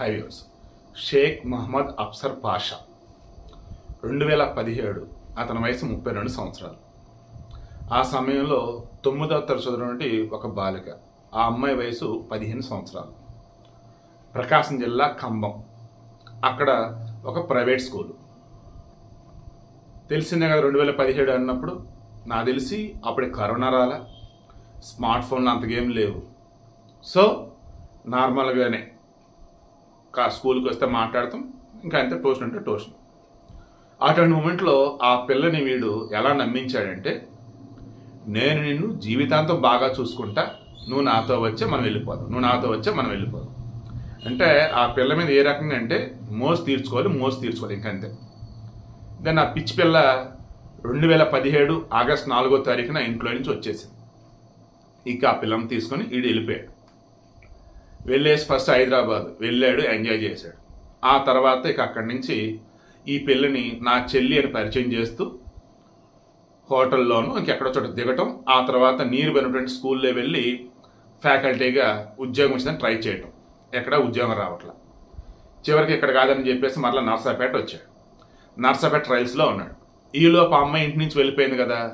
Highways. Sheikh Mohammed Afsar Pasha. రెండు వేల పదిహేడు. అతని వయసు ముప్పై రెండు సంవత్సరాలు. ఆ సమయంలో తొమ్మిదవ తరగతి చదివినటువంటి ఒక బాలిక. ఆ అమ్మాయి వయసు పదిహేను సంవత్సరాలు. ప్రకాశం జిల్లా ఖమ్మం. అక్కడ ఒక ప్రైవేట్ స్కూలు. తెలిసిందే కదా రెండు వేల పదిహేడు అన్నప్పుడు? నాకు తెలిసి అప్పుడే కరోనా రాలా. స్మార్ట్ ఫోన్లు అంతగేం లేవు. సో నార్మల్గానే స్కూల్కి వస్తే మాట్లాడతాం. ఇంకా అంతే ట్యూషన్ అంటే ట్యూషన్ అటువంటి మూమెంట్లో ఆ పిల్లని వీడు ఎలా నమ్మించాడంటే నేను నిన్ను జీవితాంతం బాగా చూసుకుంటా నువ్వు నాతో వచ్చే మనం వెళ్ళిపోదాం నువ్వు నాతో వచ్చే మనం వెళ్ళిపోదాం. అంటే ఆ పిల్ల మీద ఏ రకంగా అంటే మోసు తీర్చుకోవాలి మోసు తీర్చుకోవాలి ఇంకంతే దెన్ ఆ పిచ్చి పిల్ల రెండు వేల పదిహేడు ఆగస్ట్ నాలుగో తారీఖున ఇంట్లో నుంచి వచ్చేసింది. ఇక ఆ పిల్లని తీసుకొని ఈడు వెళ్ళిపోయాడు. వెళ్ళేసి ఫస్ట్ హైదరాబాద్ వెళ్ళాడు ఎంజాయ్ చేశాడు. ఆ తర్వాత ఇక అక్కడి నుంచి ఈ పిల్లని నా చెల్లి అని పరిచయం చేస్తూ హోటల్లోనూ ఇంకెక్కడో చోట దిగటం ఆ తర్వాత నీరు పోయినటువంటి స్కూల్లో వెళ్ళి ఫ్యాకల్టీగా ఉద్యోగం వచ్చిందని ట్రై చేయటం. ఎక్కడ ఉద్యోగం రావట్లా. చివరికి ఇక్కడ కాదని చెప్పేసి మరలా నర్సాపేట వచ్చాడు. నర్సాపేట ట్రయల్స్లో ఉన్నాడు. ఈలోపు అమ్మాయి ఇంటి నుంచి వెళ్ళిపోయింది కదా.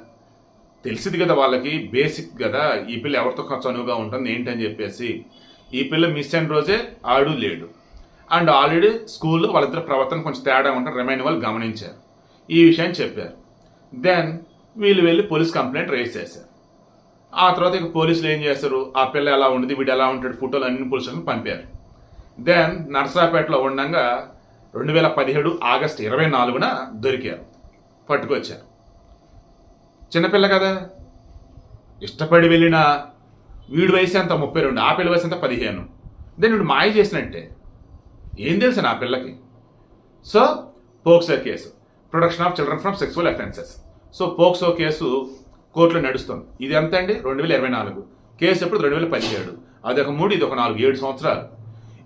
తెలిసింది కదా వాళ్ళకి బేసిక్ కదా ఈ పిల్ల ఎవరితో చనువుగా ఉంటుంది ఏంటని చెప్పేసి ఈ పిల్ల మిస్ అయిన రోజే ఆడు లేడు. అండ్ ఆల్రెడీ స్కూల్లో వాళ్ళిద్దరు ప్రవర్తన కొంచెం తేడా ఉంటారు రిమైండ్ వాళ్ళు గమనించారు. ఈ విషయాన్ని చెప్పారు. దెన్ వీళ్ళు వెళ్ళి పోలీస్ కంప్లైంట్ రేస్ చేశారు. ఆ తర్వాత ఇక పోలీసులు ఏం చేస్తారు? ఆ పిల్ల ఎలా ఉండేది వీడు ఎలా ఉంటాడు? ఫోటోలు అన్ని పోలీసులకు పంపారు. దెన్ నర్సాపేటలో ఉండగా రెండు వేల పదిహేడు ఆగస్ట్ ఇరవై నాలుగున దొరికారు. పట్టుకొచ్చారు. చిన్నపిల్ల కదా. ఇష్టపడి వెళ్ళిన వీడి వయసు ఎంత? ముప్పై రెండు. ఆ పిల్ల వయసు ఎంత? పదిహేను. దెన్ వీడు మాయ చేసినట్టే. ఏం తెలుసు నా పిల్లకి? So POCSO case. Production of children from sexual offences so POCSO case కోర్టులో నడుస్తుంది. ఇది ఎంత అండి? రెండు వేల ఇరవై నాలుగు. కేసు ఎప్పుడు? రెండు వేల పదిహేడు. అది ఒక మూడు ఇది ఒక నాలుగు ఏడు సంవత్సరాలు.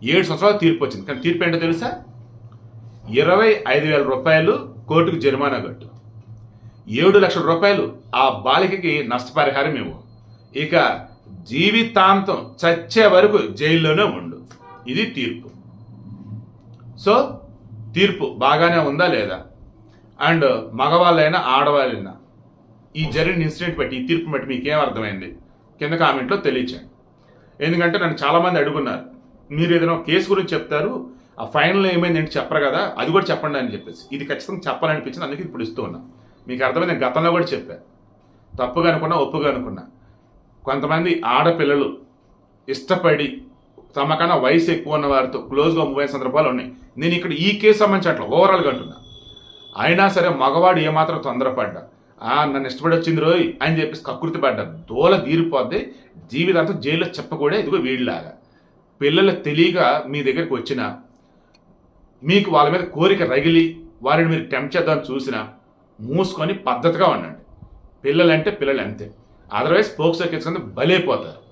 ఏడు సంవత్సరాలు తీర్పు వచ్చింది. కానీ తీర్పు ఏంటో తెలుసా? ఇరవై ఐదు వేల రూపాయలు కోర్టుకు జరిమానా కట్టు. ఏడు లక్షల రూపాయలు ఆ బాలికకి నష్టపరిహారం ఇవ్వు. ఇక జీవితాంతం చచ్చే వరకు జైల్లోనే ఉండు. ఇది తీర్పు. సో తీర్పు బాగానే ఉందా లేదా? అండ్ మగవాళ్ళైనా ఆడవాళ్ళైనా ఈ జరిగిన ఇన్సిడెంట్ బట్టి ఈ తీర్పు బట్టి మీకేం అర్థమైంది? కింద కామెంట్లో తెలియచేయండి. ఎందుకంటే నన్ను చాలామంది అడుగున్నారు. మీరు ఏదైనా కేసు గురించి చెప్తారు ఆ ఫైనల్ ఏమైంది చెప్పరు కదా అది కూడా చెప్పండి అని చెప్పేసి. ఇది ఖచ్చితంగా చెప్పాలనిపించింది అందుకే ఇప్పుడు ఇస్తూ ఉన్నా. మీకు అర్థమైంది గతంలో కూడా చెప్పాను తప్పుగా అనుకున్నా ఒప్పుగా అనుకున్నా. కొంతమంది ఆడపిల్లలు ఇష్టపడి తమకన్నా వయసు ఎక్కువ ఉన్న వారితో క్లోజ్గా మూవ్ అయిన సందర్భాలు ఉన్నాయి. నేను ఇక్కడ ఈ కేసు సంబంధించి అట్లా ఓవరాల్గా అంటున్నా. అయినా సరే మగవాడు ఏమాత్రం తొందరపడ్డా. నన్ను ఇష్టపడి వచ్చింది రోయ్ అని చెప్పేసి కకృతి పడ్డా దోల తీరిపోద్ది. జీవితాంతం జైల్లో చెప్పకూడే ఇదిగో వీళ్ళలాగా. పిల్లలు తెలియక మీ దగ్గరికి వచ్చిన మీకు వాళ్ళ మీద కోరిక రగిలి వారిని మీరు టెంప్ చేద్దామని చూసినా మూసుకొని పద్ధతిగా ఉండండి. పిల్లలంటే పిల్లలు అంతే. Otherwise POCSO case బలైపోతారు